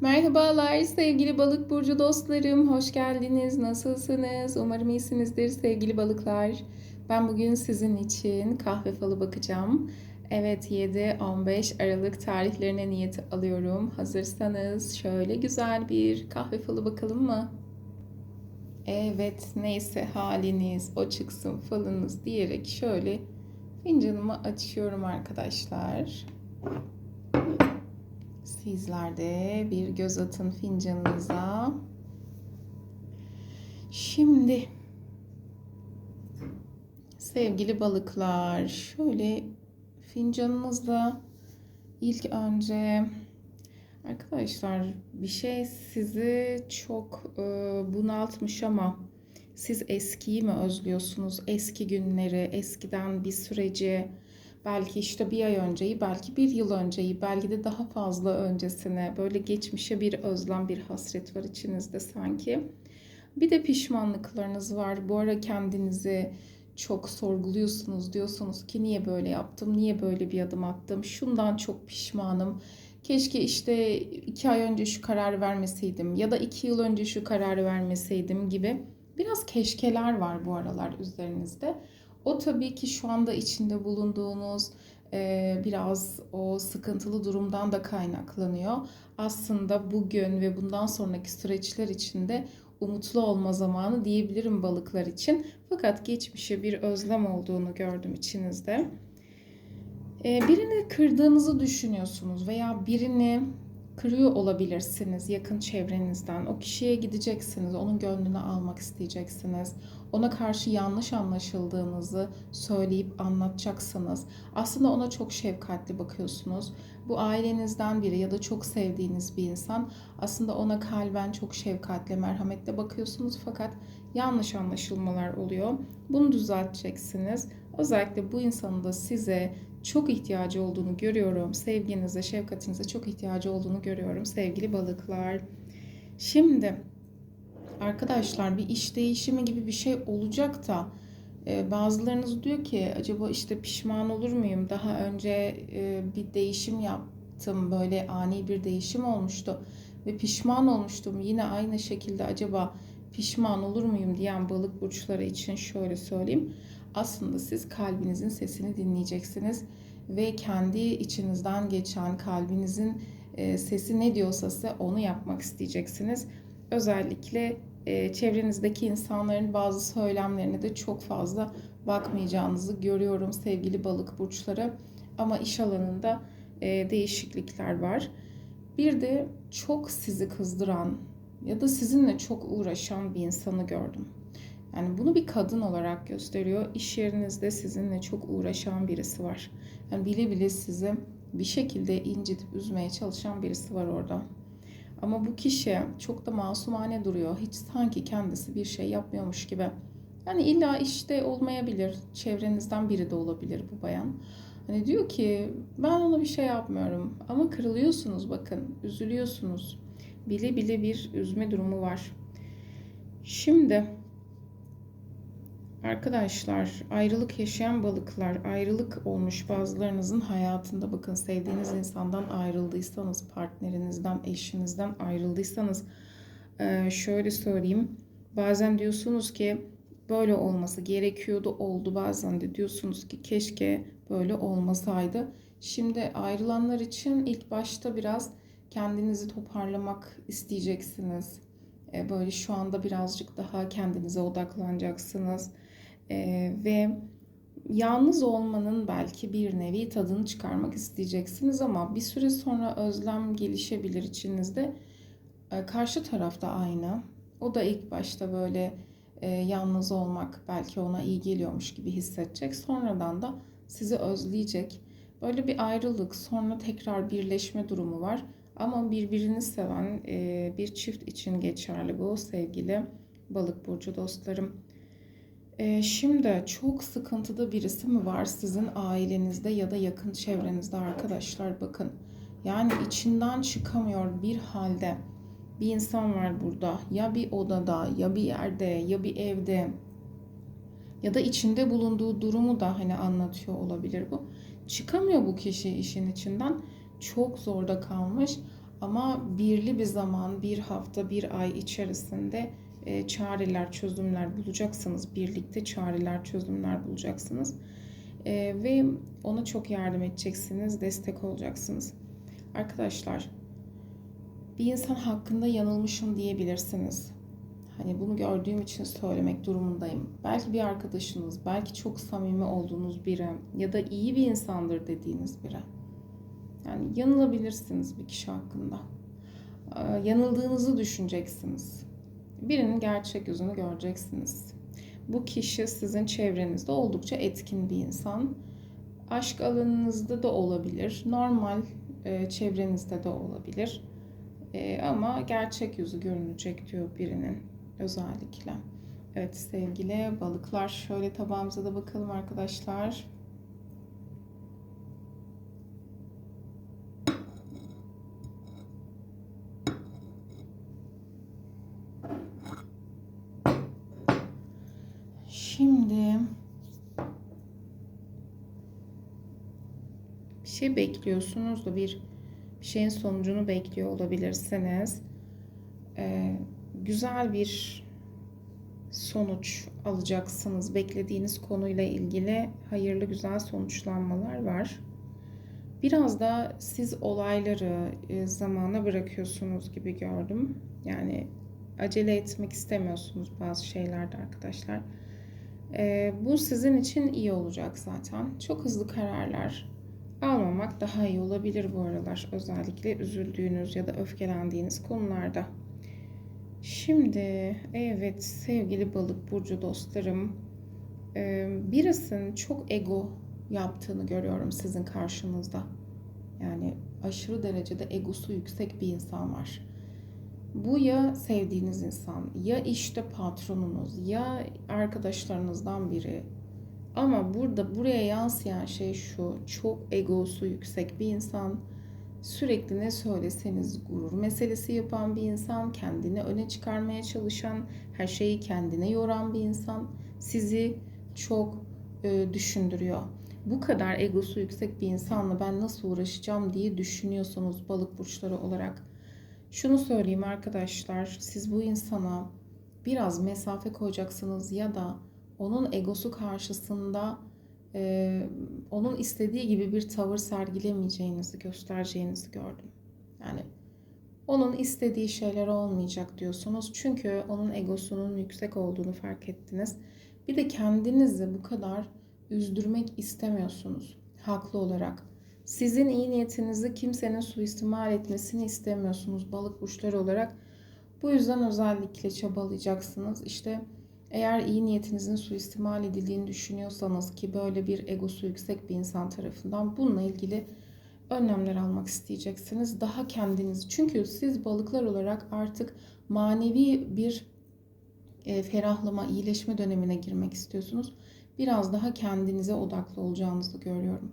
Merhabalar sevgili balık burcu dostlarım. Hoş geldiniz. Nasılsınız? Umarım iyisinizdir sevgili balıklar. Ben bugün sizin için kahve falı bakacağım. Evet 7-15 Aralık tarihlerine niyeti alıyorum. Hazırsanız şöyle güzel bir kahve falı bakalım mı? Evet neyse haliniz o çıksın falınız diyerek şöyle fincanımı açıyorum arkadaşlar. Sizler de bir göz atın fincanınıza. Şimdi sevgili balıklar şöyle fincanınızda ilk önce arkadaşlar bir şey sizi çok e, bunaltmış ama siz eskiyi mi özlüyorsunuz? Eski günleri, eskiden bir süreci, belki işte bir ay önceyi, belki bir yıl önceyi, belki de daha fazla öncesine böyle geçmişe bir özlem, bir hasret var içinizde sanki. Bir de pişmanlıklarınız var. Bu ara kendinizi çok sorguluyorsunuz. Diyorsunuz ki niye böyle yaptım, niye böyle bir adım attım, şundan çok pişmanım. Keşke işte iki ay önce şu kararı vermeseydim ya da iki yıl önce şu kararı vermeseydim gibi biraz keşkeler var bu aralar üzerinizde. O tabii ki şu anda içinde bulunduğunuz e, biraz o sıkıntılı durumdan da kaynaklanıyor. Aslında bugün ve bundan sonraki süreçler içinde umutlu olma zamanı diyebilirim balıklar için. Fakat geçmişe bir özlem olduğunu gördüm içinizde. E, birini kırdığınızı düşünüyorsunuz veya birini kırıyor olabilirsiniz yakın çevrenizden. O kişiye gideceksiniz, onun gönlünü almak isteyeceksiniz. Ona karşı yanlış anlaşıldığınızı söyleyip anlatacaksınız. Aslında ona çok şefkatli bakıyorsunuz. Bu ailenizden biri ya da çok sevdiğiniz bir insan. Aslında ona kalben çok şefkatle, merhametle bakıyorsunuz fakat yanlış anlaşılmalar oluyor. Bunu düzelteceksiniz. Özellikle bu insanın da size çok ihtiyacı olduğunu görüyorum. Sevginize, şefkatinize çok ihtiyacı olduğunu görüyorum sevgili balıklar. Şimdi arkadaşlar bir iş değişimi gibi bir şey olacak da e, bazılarınız diyor ki acaba işte pişman olur muyum? Daha önce e, bir değişim yaptım. Böyle ani bir değişim olmuştu ve pişman olmuştum. Yine aynı şekilde acaba pişman olur muyum diyen balık burçları için şöyle söyleyeyim. Aslında siz kalbinizin sesini dinleyeceksiniz ve kendi içinizden geçen kalbinizin e, sesi ne diyorsa size onu yapmak isteyeceksiniz. Özellikle e, çevrenizdeki insanların bazı söylemlerine de çok fazla bakmayacağınızı görüyorum sevgili balık burçları. Ama iş alanında e, değişiklikler var. Bir de çok sizi kızdıran ya da sizinle çok uğraşan bir insanı gördüm. Yani bunu bir kadın olarak gösteriyor. İş yerinizde sizinle çok uğraşan birisi var. Yani bile bile sizi bir şekilde incitip üzmeye çalışan birisi var orada. Ama bu kişi çok da masumane duruyor. Hiç sanki kendisi bir şey yapmıyormuş gibi. Yani illa işte olmayabilir. Çevrenizden biri de olabilir bu bayan. Hani diyor ki ben ona bir şey yapmıyorum. Ama kırılıyorsunuz bakın. Üzülüyorsunuz. Bile bile bir üzme durumu var. Şimdi Arkadaşlar ayrılık yaşayan balıklar, ayrılık olmuş bazılarınızın hayatında bakın sevdiğiniz insandan ayrıldıysanız, partnerinizden, eşinizden ayrıldıysanız şöyle söyleyeyim. Bazen diyorsunuz ki böyle olması gerekiyordu, oldu. Bazen de diyorsunuz ki keşke böyle olmasaydı. Şimdi ayrılanlar için ilk başta biraz kendinizi toparlamak isteyeceksiniz. Böyle şu anda birazcık daha kendinize odaklanacaksınız ee, ve yalnız olmanın belki bir nevi tadını çıkarmak isteyeceksiniz ama bir süre sonra özlem gelişebilir içinizde. Ee, karşı tarafta aynı. O da ilk başta böyle e, yalnız olmak belki ona iyi geliyormuş gibi hissedecek. Sonradan da sizi özleyecek. Böyle bir ayrılık, sonra tekrar birleşme durumu var. Ama birbirini seven e, bir çift için geçerli bu sevgili balık burcu dostlarım. Ee, şimdi çok sıkıntıda birisi mi var sizin ailenizde ya da yakın çevrenizde arkadaşlar bakın. Yani içinden çıkamıyor bir halde bir insan var burada. Ya bir odada ya bir yerde ya bir evde ya da içinde bulunduğu durumu da hani anlatıyor olabilir bu. Çıkamıyor bu kişi işin içinden. Çok zorda kalmış Ama birli bir zaman, bir hafta, bir ay içerisinde e, çareler, çözümler bulacaksınız. Birlikte çareler, çözümler bulacaksınız. E, ve ona çok yardım edeceksiniz, destek olacaksınız. Arkadaşlar, bir insan hakkında yanılmışım diyebilirsiniz. Hani bunu gördüğüm için söylemek durumundayım. Belki bir arkadaşınız, belki çok samimi olduğunuz biri ya da iyi bir insandır dediğiniz biri. Yani yanılabilirsiniz bir kişi hakkında. Ee, Yanıldığınızı düşüneceksiniz. Birinin gerçek yüzünü göreceksiniz. Bu kişi sizin çevrenizde oldukça etkin bir insan. Aşk alanınızda da olabilir. Normal e, çevrenizde de olabilir. E, ama gerçek yüzü görünecek diyor birinin özellikle. Evet sevgili balıklar şöyle tabağımıza da bakalım arkadaşlar. Şimdi bir şey bekliyorsunuz da bir bir şeyin sonucunu bekliyor olabilirsiniz. Ee, güzel bir sonuç alacaksınız. Beklediğiniz konuyla ilgili hayırlı güzel sonuçlanmalar var. Biraz da siz olayları e, zamana bırakıyorsunuz gibi gördüm. Yani acele etmek istemiyorsunuz bazı şeylerde arkadaşlar. Ee, bu sizin için iyi olacak zaten. Çok hızlı kararlar almamak daha iyi olabilir bu aralar. Özellikle üzüldüğünüz ya da öfkelendiğiniz konularda. Şimdi evet sevgili balık burcu dostlarım e, birisinin çok ego yaptığını görüyorum sizin karşınızda. Yani aşırı derecede egosu yüksek bir insan var. Bu ya sevdiğiniz insan, ya işte patronunuz, ya arkadaşlarınızdan biri. Ama burada buraya yansıyan şey şu. Çok egosu yüksek bir insan. Sürekli ne söyleseniz gurur meselesi yapan bir insan, kendini öne çıkarmaya çalışan, her şeyi kendine yoran bir insan sizi çok e, düşündürüyor. Bu kadar egosu yüksek bir insanla ben nasıl uğraşacağım diye düşünüyorsunuz balık burçları olarak. Şunu söyleyeyim arkadaşlar, siz bu insana biraz mesafe koyacaksınız ya da onun egosu karşısında e, onun istediği gibi bir tavır sergilemeyeceğinizi göstereceğinizi gördüm. Yani onun istediği şeyler olmayacak diyorsunuz. Çünkü onun egosunun yüksek olduğunu fark ettiniz. Bir de kendinizi bu kadar üzdürmek istemiyorsunuz haklı olarak. Sizin iyi niyetinizi kimsenin suistimal etmesini istemiyorsunuz balık burçları olarak. Bu yüzden özellikle çabalayacaksınız. İşte eğer iyi niyetinizin suistimal edildiğini düşünüyorsanız ki böyle bir egosu yüksek bir insan tarafından bununla ilgili önlemler almak isteyeceksiniz. Daha kendiniz çünkü siz balıklar olarak artık manevi bir e, ferahlama, iyileşme dönemine girmek istiyorsunuz. Biraz daha kendinize odaklı olacağınızı görüyorum.